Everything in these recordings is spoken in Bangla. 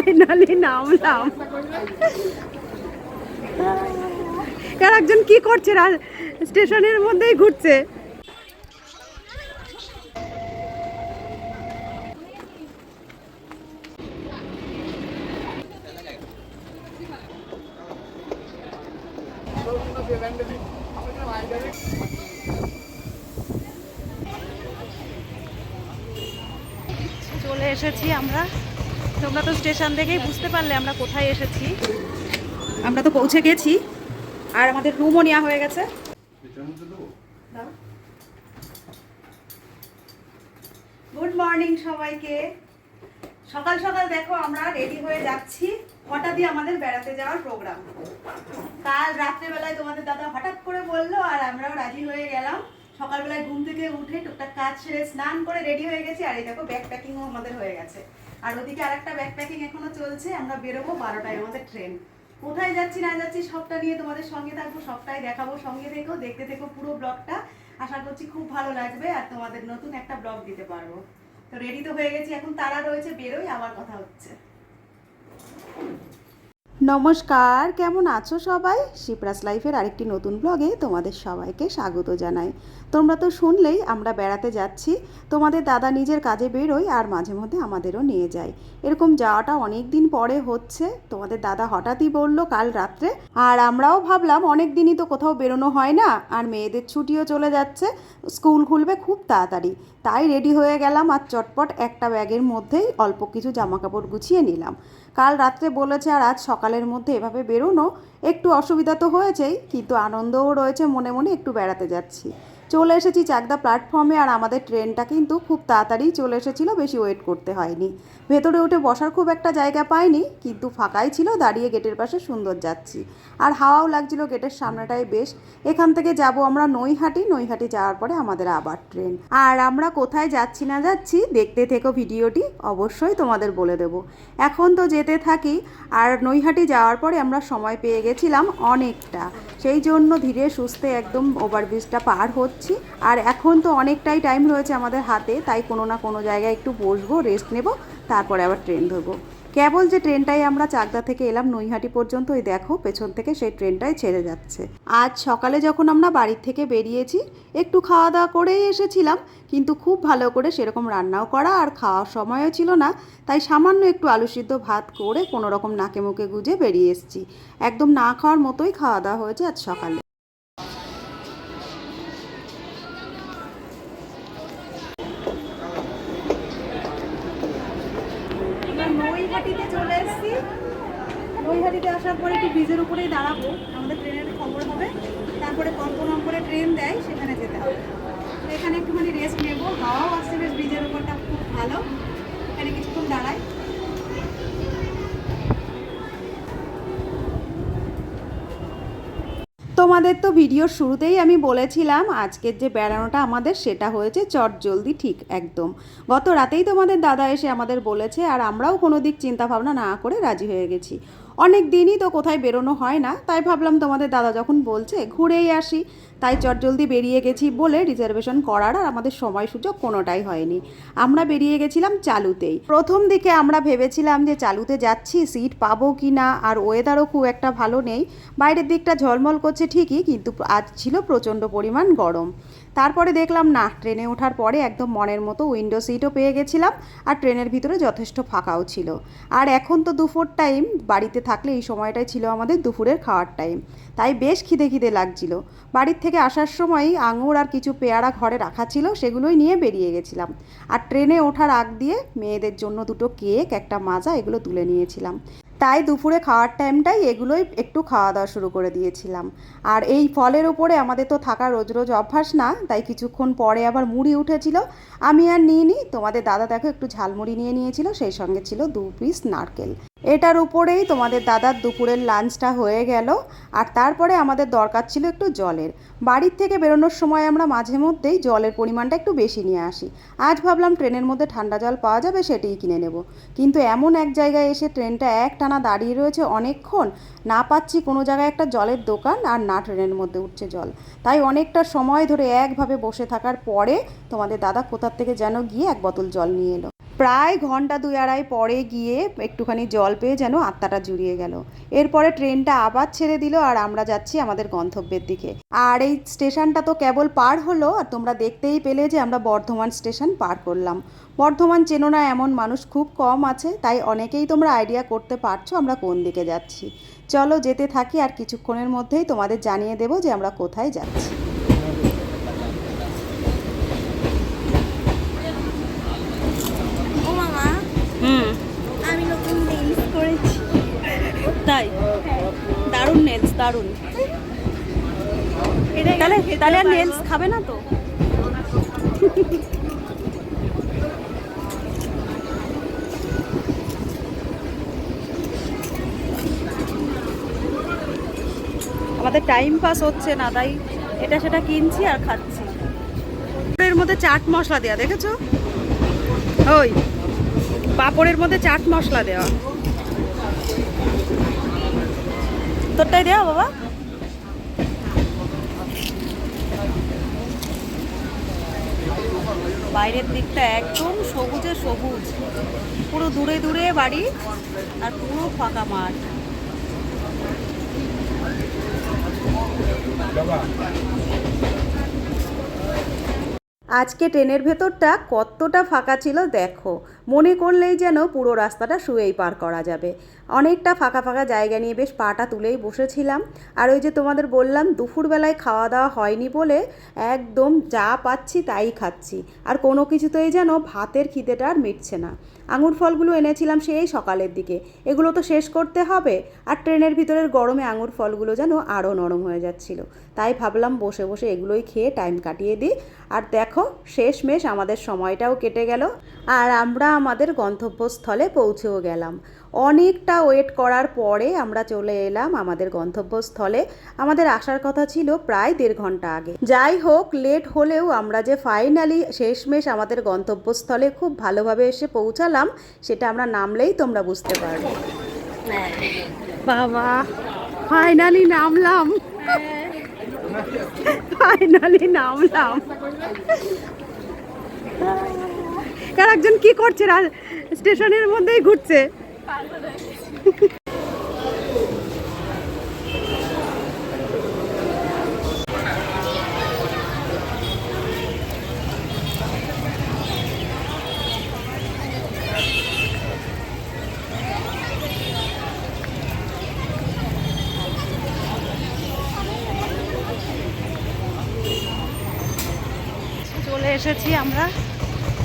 ফাইনালি নামলাম। আর একজন কি করছে? স্টেশনের মধ্যেই ঘুরছে। চলে এসেছি আমরা। তোমরা তো স্টেশন থেকেই বুঝতে পারলে আমরা কোথায় এসেছি। আমরা তো পৌঁছে গেছি। আর আমাদের রুমও নেওয়া হয়ে গেছে। গুড মর্নিং সবাইকে। সকাল সকাল দেখো আমরা রেডি হয়ে যাচ্ছি। হঠাৎই আমাদের বেড়াতে যাওয়ার প্রোগ্রাম কাল রাত্রেবেলায় তোমাদের দাদা হঠাৎ করে বলল আর আমরাও রাজি হয়ে গেলাম। সকালবেলায় ঘুম থেকে উঠে টুকটাক কাজ সেরে স্নান করে রেডি হয়ে গেছি, আর এই দেখো ব্যাগ প্যাকিংও আমাদের হয়ে গেছে। আর ওদিকে আরেকটা ব্যাগ প্যাকিং এখনও চলছে, আমরা বেরোবো বারোটায় আমাদের ট্রেন কোথায় যাচ্ছি, না যাচ্ছি, সবটা নিয়ে তোমাদের সঙ্গে থাকব, সবটাই দেখাবো। সঙ্গে থেকেও দেখতে থেকো পুরো ব্লগটা আশা করছি খুব ভালো লাগবে, আর তোমাদের নতুন একটা ব্লগ দিতে পারব। তো রেডি তো হয়ে গেছি, এখন তারা রয়েছে, বেরোই, আবার কথা হচ্ছে। নমস্কার, কেমন আছো সবাই? শিপ্রাস লাইফের আরেকটি নতুন ব্লগে তোমাদের সবাইকে স্বাগত জানাই। তোমরা তো শুনলেই আমরা বেড়াতে যাচ্ছি, তোমাদের দাদা নিজের কাজে বেরোয় আর মাঝে মধ্যে আমাদেরও নিয়ে যায়। এরকম যাওয়াটা অনেক দিন পরে হচ্ছে, তোমাদের দাদা হঠাৎই বলল কাল রাত্রে। আর আমরাও ভাবলাম অনেক দিনই তো কোথাও বেরোনো হয় না, আর মেয়েদের ছুটিও চলে যাচ্ছে, স্কুল খুলবে খুব তাড়াতাড়ি। তাই রেডি হয়ে গেলাম আর চটপট একটা ব্যাগের মধ্যেই অল্প কিছু জামা কাপড় গুছিয়ে নিলাম। কাল রাত্রে বলেছে আর আজ সকালের মধ্যে এভাবে বেরোনো একটু অসুবিধা তো হয়েছেই, কিন্তু আনন্দও রয়েছে মনে মনে একটু বেড়াতে যাচ্ছি। চলে এসেছি চাকদা প্ল্যাটফর্মে আর আমাদের ট্রেনটা কিন্তু খুব তাড়াতাড়ি চলে এসেছিল, বেশি ওয়েট করতে হয়নি। ভেতরে উঠে বসার খুব একটা জায়গা পাইনি, কিন্তু ফাঁকাই ছিল, দাঁড়িয়ে গেটের পাশে সুন্দর যাচ্ছি। আর হাওয়াও লাগছিল গেটের সামনেটাই বেশ। এখান থেকে যাব আমরা নৈহাটি নৈহাটি যাওয়ার পরে আমাদের আবার ট্রেন। আর আমরা কোথায় যাচ্ছি না যাচ্ছি, দেখতে থেকো ভিডিওটি, অবশ্যই তোমাদের বলে দেব। এখন তো যেতে থাকি, আর নৈহাটি যাওয়ার পরে আমরা সময় পেয়ে গেছিলাম অনেকটা। সেই জন্য ধীরে সুস্থে একদম ওভারব্রিজটা পার হচ্ছি। আর এখন তো অনেকটাই টাইম রয়েছে আমাদের হাতে, তাই কোনো না কোনো জায়গায় একটু বসবো রেস্ট নেব তারপরে আবার ট্রেন ধরবো। কেবল যে ট্রেনটাই আমরা চাকদা থেকে এলাম, নৈহাটি পর্যন্ত, ওই দেখো, পেছন থেকে সেই ট্রেনটাই ছেড়ে যাচ্ছে। আজ সকালে যখন আমরা বাড়ির থেকে বেরিয়েছি, একটু খাওয়া দাওয়া করেই এসেছিলাম, কিন্তু খুব ভালো করে সেরকম রান্নাও করা আর খাওয়ার সময়ও ছিল না, তাই সামান্য একটু আলু সিদ্ধ ভাত করে কোনো রকম নাকে মুখে গুজে বেরিয়ে এসেছি। একদম না খাওয়ার মতোই খাওয়া দাওয়া হয়েছে আজ সকালে। নৈহাটিতে চলে এসেছি। নৈহাটিতে আসার পরে একটু ব্রিজের উপরেই দাঁড়াবো। আমাদের ট্রেনের খবর হবে। তারপরে কত নম্বরে ট্রেন দেয়, সেখানে যেতে হবে। এখানে একটুখানি রেস্ট নেব। হাওয়াও আসছে, বেশ ব্রিজের উপরটা খুব ভালো। এখানে কিছুক্ষণ দাঁড়াই। তোমাদের তো ভিডিওর শুরুতেই আমি বলেছিলাম, আজকের যে বেড়ানোটা আমাদের সেটা হয়েছে চট জলদি ঠিক একদম। গত রাতেই তোমাদের দাদা এসে আমাদের বলেছে আর আমরাও কোনো দিক চিন্তা ভাবনা না করে রাজি হয়ে গেছি। অনেক দিনই তো কোথায় বেরোনো হয় না, তাই ভাবলাম তোমাদের দাদা যখন বলছে, ঘুরেই আসি। তাই চটজলদি বেরিয়ে গেছি বলে রিজার্ভেশন করার আর আমাদের সময় সুযোগ কোনোটাই হয়নি। আমরা বেরিয়ে গেছিলাম চালুতেই। প্রথম দিকে আমরা ভেবেছিলাম যে চালুতে যাচ্ছি, সিট পাবো কি না, আর ওয়েদারও খুব একটা ভালো নেই। বাইরের দিকটা ঝলমল করছে ঠিকই, কিন্তু আজ ছিল প্রচণ্ড পরিমাণ গরম। তারপরে দেখলাম, না, ট্রেনে ওঠার পরে একদম মনের মতো উইন্ডো সিটও পেয়ে গেছিলাম, আর ট্রেনের ভিতরে যথেষ্ট ফাঁকাও ছিল। আর এখন তো দুপুর টাইম, বাড়িতে থাকলে এই সময়টাই ছিল আমাদের দুপুরের খাওয়ার টাইম। তাই বেশ খিদে খিদে লাগছিল। বাড়ির থেকে আসার সময় আঙুর আর কিছু পেয়ারা ঘরে রাখা ছিল, সেগুলোই নিয়ে বেরিয়ে গেছিলাম। আর ট্রেনে ওঠার আগ দিয়ে মেয়েদের জন্য দুটো কেক, একটা মাজা, এগুলো তুলে নিয়েছিলাম। তাই দুপুরে খাওয়ার টাইমটাই এগুলোই একটু খাওয়া দাওয়া শুরু করে দিয়েছিলাম। আর এই ফলের ওপরে আমাদের তো থাকা রোজ রোজ অভ্যাস না, তাই কিছুক্ষণ পরে আবার মুড়ি উঠেছিল। আমি আর নিইনি, তোমাদের দাদা দেখো একটু ঝালমুড়ি নিয়ে নিয়েছিল, সেই সঙ্গে ছিল দু পিস নারকেল। এটার উপরেই তোমাদের দাদার দুপুরের লাঞ্চটা হয়ে গেল। আর তারপরে আমাদের দরকার ছিল একটু জলের। বাড়ির থেকে বেরোনোর সময় আমরা মাঝে মধ্যেই জলের পরিমাণটা একটু বেশি নিয়ে আসি। আজ ভাবলাম ট্রেনের মধ্যে ঠান্ডা জল পাওয়া যাবে সেটাই কিনে নেব। কিন্তু এমন এক জায়গায় এসে ট্রেনটা এক টানা দাঁড়িয়ে রয়েছে অনেকক্ষণ, না পাচ্ছি কোনো জায়গায় একটা জলের দোকান আর না ট্রেনের মধ্যে উঠছে জল। তাই অনেকটা সময় ধরে একভাবে বসে থাকার পরে তোমাদের দাদা কোথার থেকে যেন গিয়ে এক বোতল জল নিয়ে এলো। প্রায় ঘণ্টা দুই আড়াই পরে গিয়ে একটুখানি জল পেয়ে যেন আত্মাটা জুড়িয়ে গেল। এরপরে ট্রেনটা আবার ছেড়ে দিল আর আমরা যাচ্ছি আমাদের গন্তব্যের দিকে। আর এই স্টেশনটা তো কেবল পার হলো আর তোমরা দেখতেই পেলে যে আমরা বর্ধমান স্টেশন পার করলাম। বর্ধমান চেনো না এমন মানুষ খুব কম আছে, তাই অনেকেই তোমরা আইডিয়া করতে পারছ আমরা কোন দিকে যাচ্ছি। চলো যেতে থাকি আর কিছুক্ষণের মধ্যেই তোমাদের জানিয়ে দেবো যে আমরা কোথায় যাচ্ছি ও মামা হুম আমি নতুন নেইলস করেছি তাই দারুণ। তাহলে তাহলে আর? নেলস খাবে না তো? আমাদের টাইম পাস হচ্ছে না তাই এটা সেটা কিনছি আর খাচ্ছি। এর মধ্যে চাট মশলা দেওয়া দেখেছ? ওই পাপড়ের মধ্যে চাট মশলা দেওয়া তোরটাই দেওয়া বাবা। বাইরের দিকটা একদম সবুজে সবুজ। পুরো দূরে দূরে বাড়ি আর পুরো ফাঁকা মাঠ। আজকে ট্রেনের ভেতরটা কতটা ফাঁকা ছিল দেখো। মনে করলেই যেন পুরো রাস্তাটা শুয়েই পার করা যাবে। অনেকটা ফাঁকা ফাঁকা জায়গা নিয়ে বেশ পাটা তুলেই বসেছিলাম। আর ওই যে তোমাদের বললাম, দুপুরবেলায় খাওয়া দাওয়া হয়নি বলে একদম যা পাচ্ছি তাই খাচ্ছি। আর কোনো কিছুতেই যেন ভাতের খিদেটা আর মিটছে না। আঙুর ফলগুলো এনেছিলাম সেই সকালের দিকে। এগুলো তো শেষ করতে হবে। আর ট্রেনের ভিতরের গরমে আঙুর ফলগুলো যেন আরও নরম হয়ে যাচ্ছিল। তাই ভাবলাম বসে বসে এগুলোই খেয়ে টাইম কাটিয়ে দিই। আর দেখো, শেষমেশ আমাদের সময়টাও কেটে গেল। আর আমরা আমাদের গন্তব্যস্থলে পৌঁছেও গেলাম। অনেকটা ওয়েট করার পরে আমরা চলে এলাম আমাদের গন্তব্যস্থলে। আমাদের আসার কথা ছিল প্রায় দেড় ঘণ্টা আগে। যাই হোক লেট হলেও আমরা যে ফাইনালি শেষমেশ আমাদের গন্তব্যস্থলে খুব ভালোভাবে এসে পৌঁছালাম সেটা আমরা নামলেই তোমরা বুঝতে পারবে। বাবা ফাইনালি নামলাম। ফাইনালি নামলাম। আর একজন কি করছে? স্টেশনের মধ্যেই ঘুরছে। চলে এসেছি আমরা।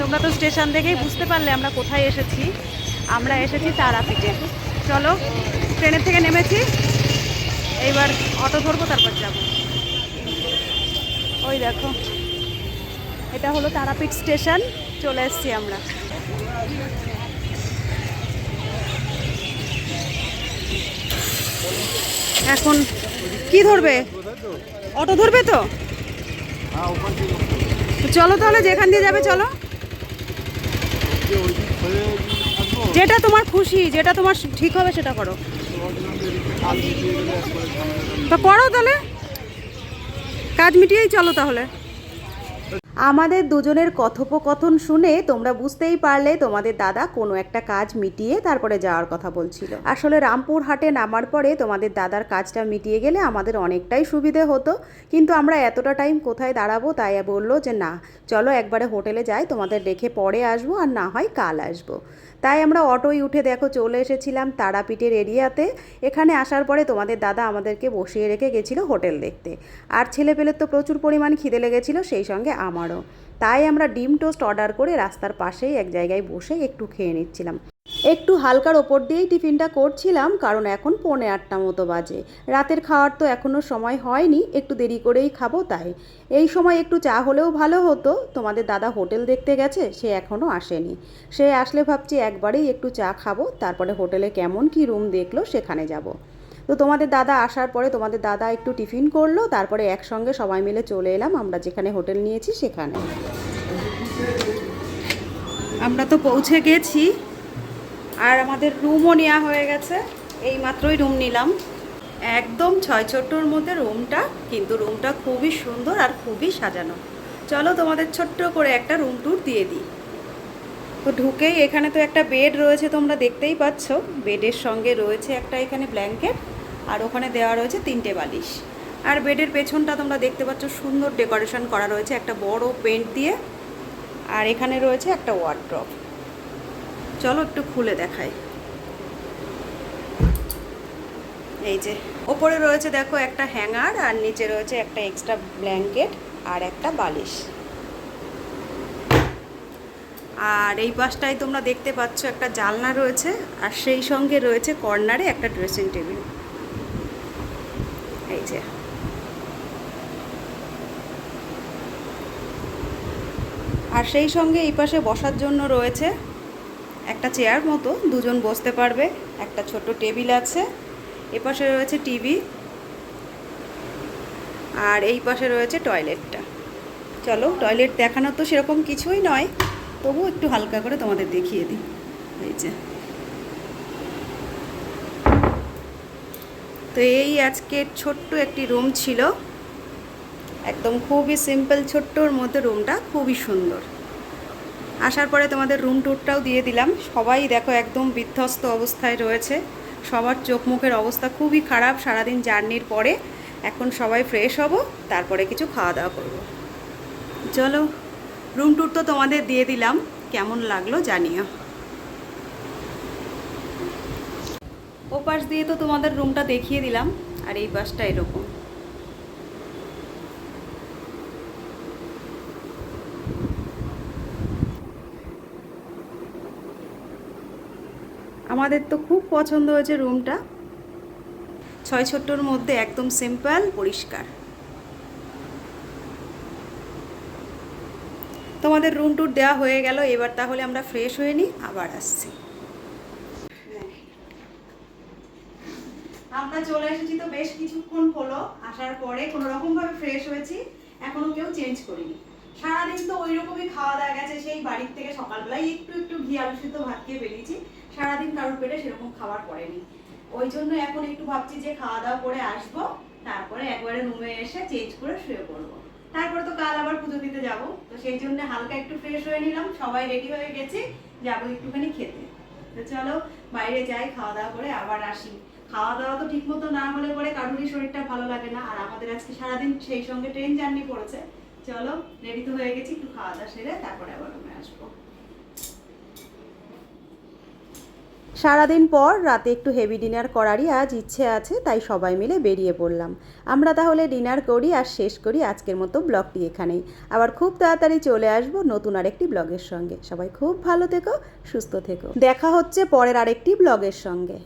তোমরা তো স্টেশন থেকেই বুঝতে পারলে আমরা কোথায় এসেছি। আমরা এসেছি তারাপীঠে। চলো, ট্রেনের থেকে নেমেছি। এইবার অটো ধরবো, তারপর যাব। ওই দেখো, এটা হলো তারাপীঠ স্টেশন, চলে এসেছি আমরা। এখন কি ধরবে? অটো ধরবে তো? তো চলো তাহলে, যেখান দিয়ে যাবে, চলো। যেটা তোমার খুশি, যেটা তোমার ঠিক হবে সেটা করো। তা করো তাহলে। কাজ মিটিয়েই চলো তাহলে। আমাদের দুজনের কথোপকথন শুনে তোমরা বুঝতেই পারলে তোমাদের দাদা কোনো একটা কাজ মিটিয়ে তারপরে যাওয়ার কথা বলছিল। আসলে রামপুর হাটে নামার পরে তোমাদের দাদার কাজটা মিটিয়ে গেলে আমাদের অনেকটাই সুবিধে হতো। কিন্তু আমরা এতটা টাইম কোথায় দাঁড়াবো তাই বলল যে, না, চলো একবারে হোটেলে যাই, তোমাদের রেখে পরে আসব আর না হয় কাল আসব। তাই আমরা অটোয় উঠে দেখো চলে এসেছিলাম তারাপীঠের এরিয়াতে। এখানে আসার পরে তোমাদের দাদা আমাদেরকে বসিয়ে রেখে গেছিল হোটেল দেখতে। আর ছেলেপেলের তো প্রচুর পরিমাণ খিদে লেগেছিলো, সেই সঙ্গে আমারও। তাই আমরা ডিম টোস্ট অর্ডার করে রাস্তার পাশেই এক জায়গায় বসে একটু খেয়ে নিচ্ছিলাম। একটু হালকার ওপর দিয়েই টিফিনটা করছিলাম, কারণ এখন পৌনে আটটা মতো বাজে। রাতের খাওয়ার তো এখনও সময় হয়নি, একটু দেরি করেই খাব তাই। এই সময় একটু চা হলেও ভালো হতো, তোমাদের দাদা হোটেল দেখতে গেছে, সে এখনও আসেনি। সে আসলে ভাবছি একবারেই একটু চা খাব, তারপরে হোটেলে কেমন কি রুম দেখল সেখানে যাব। তো তোমাদের দাদা আসার পরে তোমাদের দাদা একটু টিফিন করল, তারপরে একসঙ্গে সবাই মিলে চলে এলাম, আমরা যেখানে হোটেল নিয়েছি সেখানে। আমরা তো পৌঁছে গেছি, আর আমাদের রুমও নেওয়া হয়ে গেছে, এই মাত্রই রুম নিলাম। একদম ছয় ছোট্টর মধ্যে রুমটা কিন্তু রুমটা খুবই সুন্দর আর খুবই সাজানো। চলো তোমাদের ছোট্ট করে একটা রুম ট্যুর দিয়ে দিই। তো ঢুকেই এখানে তো একটা বেড রয়েছে তোমরা দেখতেই পাচ্ছ। বেডের সঙ্গে রয়েছে একটা এখানে ব্ল্যাঙ্কেট আর ওখানে দেওয়া রয়েছে তিনটে বালিশ। আর বেডের পেছনটা তোমরা দেখতে পাচ্ছ, সুন্দর ডেকোরেশন করা রয়েছে, একটা বড় পেন্ট দিয়ে। আর এখানে রয়েছে একটা ওয়ার্ড্রপ। চলো একটু খুলে দেখাই। এই যে, ওপরে রয়েছে দেখো একটা হ্যাঙ্গার, আর নিচে রয়েছে একটা এক্সট্রা ব্ল্যাঙ্কেট আর একটা বালিশ। আর এই পাশটায় তোমরা দেখতে পাচ্ছ একটা জানলা রয়েছে, আর সেই সঙ্গে রয়েছে কর্নারে একটা ড্রেসিং টেবিল। এই যে। আর সেই সঙ্গে এই পাশে বসার জন্য রয়েছে একটা চেয়ার মতো, দুজন বসতে পারবে, একটা ছোট টেবিল আছে, এ পাশে রয়েছে টিভি, আর এই পাশে রয়েছে টয়লেটটা। চলো, টয়লেট দেখানো তো সেরকম কিছুই নয় তবু একটু হালকা করে তোমাদের দেখিয়ে দিই। এই যে। তো এই আজকে ছোট্ট একটি রুম ছিল। একদম খুবই সিম্পল ছোট্টর মধ্যে রুমটা খুবই সুন্দর। আসার পরে তোমাদের রুম ট্যুরটাও দিয়ে দিলাম। সবাই দেখো একদম বিধ্বস্ত অবস্থায় রয়েছে। সবার চোখ মুখের অবস্থা খুবই খারাপ। সারাদিন জার্নির পরে এখন সবাই ফ্রেশ হব, তারপরে কিছু খাওয়া দাওয়া করব। চলো রুম ট্যুর তো তোমাদের দিয়ে দিলাম। কেমন লাগল জানিও। ও পাশ দিয়ে তো তোমাদের রুমটা দেখিয়ে দিলাম, আর এই পাশটা এরকম। আমাদের তো খুব পছন্দ হয়েছে রুমটা ছয় ছোট্টর মধ্যে একদম সিম্পল পরিষ্কার। তোমাদের রুম টুর দেওয়া হয়ে গেল, এবার তাহলে আমরা ফ্রেশ হয়ে নিই, আবার আসছি। আমরা চলে এসেছি তো বেশ কিছুক্ষণ হলো, আসার পরে কোনো রকম ভাবে ফ্রেশ হয়েছি, এখনও কেউ চেঞ্জ করিনি। সারাদিন তো ওই রকমই খাওয়া দাওয়া গেছে, সেই বাড়ির থেকে সকালবেলায় একটু একটু ঘি, আলু সিদ্ধ ভাত খেয়ে বেরিয়েছি, সারাদিন কারোর পেটে সেরকম খাবার পড়েনি। ওই জন্য এখন একটু ভাবছি যে খাওয়া দাওয়া করে আসব, তারপরে একবারে রুমে এসে চেঞ্জ করে শুয়ে পড়ব। তারপরে তো কাল আবার পুজো দিতে যাব, তো সেই জন্য হালকা একটু ফ্রেশ হয়ে নিলাম, সবাই রেডি হয়ে গেছি, যাব একটুখানি খেতে। তো চলো বাইরে যাই, খাওয়া দাওয়া করে আবার আসি। খাওয়া দাওয়া তো ঠিক মতো না হলে পরে কারোরই শরীরটা ভালো লাগে না। আর আমাদের আজকে সারাদিন সেই সঙ্গে ট্রেন জার্নি পড়েছে। চলো রেডি তো হয়ে গেছি, একটু খাওয়া দাওয়া সেরে তারপরে আবার রুমে আসব। সারাদিন পর রাতে একটু হেভি ডিনার করারই আজ ইচ্ছে আছে, তাই সবাই মিলে বেরিয়ে পড়লাম। আমরা তাহলে ডিনার করি আর শেষ করি আজকের মতো ব্লগটি এখানেই। আবার খুব তাড়াতাড়ি চলে আসব নতুন আরেকটি ব্লগের সঙ্গে। সবাই খুব ভালো থেকো, সুস্থ থেকো। দেখা হচ্ছে পরের আরেকটি ব্লগের সঙ্গে।